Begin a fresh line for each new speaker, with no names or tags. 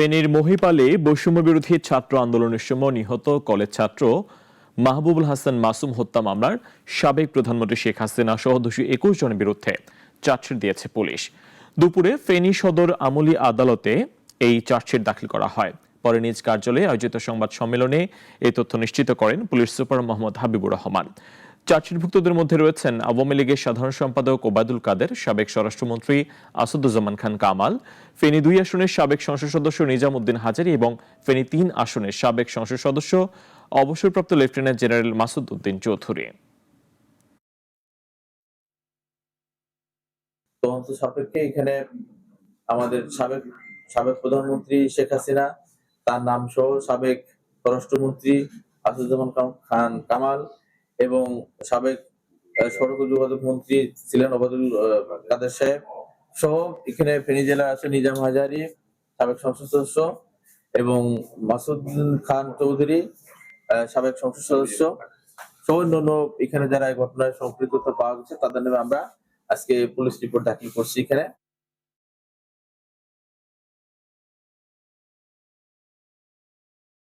ফেনীর মহিপালে বৈষম্য বিরোধী ছাত্র আন্দোলনের সময় নিহত কলেজ ছাত্র মাহবুবুল হাসান মাসুম হত্যা মামলার সাবেক প্রধানমন্ত্রী শেখ হাসিনা সহ দুশো একুশ জনের বিরুদ্ধে চার্জশিট দিয়েছে পুলিশ। দুপুরে ফেনী সদর আমলি আদালতে এই চার্জশিট দাখিল করা হয়। পরে নিজ কার্যালয়ে আয়োজিত সংবাদ সম্মেলনে এই তথ্য নিশ্চিত করেন পুলিশ সুপার মোহাম্মদ হাবিবুর রহমান। চার্জশিটভুক্তদের মধ্যে রয়েছেন আওয়ামী লীগের সাধারণ সম্পাদক ওবায়দুল কাদের, সাবেক স্বরাষ্ট্রমন্ত্রী আসাদুজ্জামান খান কামাল, ফেনী দুই আসনের সাবেক সংসদ সদস্য নিজামুদ্দিন হাজারি এবং ফেনী তিন আসনের সাবেক সংসদ সদস্য অবসরপ্রাপ্ত লেফটেন্যান্ট জেনারেল মাসুদ উদ্দিন চৌধুরী।
তদন্ত সাপেক্ষে এখানে আমাদের সাবেক সাবেক প্রধানমন্ত্রী শেখ হাসিনা, তার নাম সহ সাবেক স্বরাষ্ট্রমন্ত্রী আসাদুজ্জামান খান কামাল এবং সাবেক সড়ক যোগাযোগ মন্ত্রী ছিলেন ওবায়দুল কাদের সাহেব সহ এখানে ফেনী জেলা আছে নিজাম হাজারি, সাবেক সংসদ সদস্য এবং মাসুদ খান চৌধুরী সাবেক সংসদ সদস্য সহ অন্যান্য এখানে যারা এই ঘটনায় সম্পৃক্ত পাওয়া গেছে, তাদের নামে আমরা আজকে পুলিশ রিপোর্ট দাখিল করছি এখানে।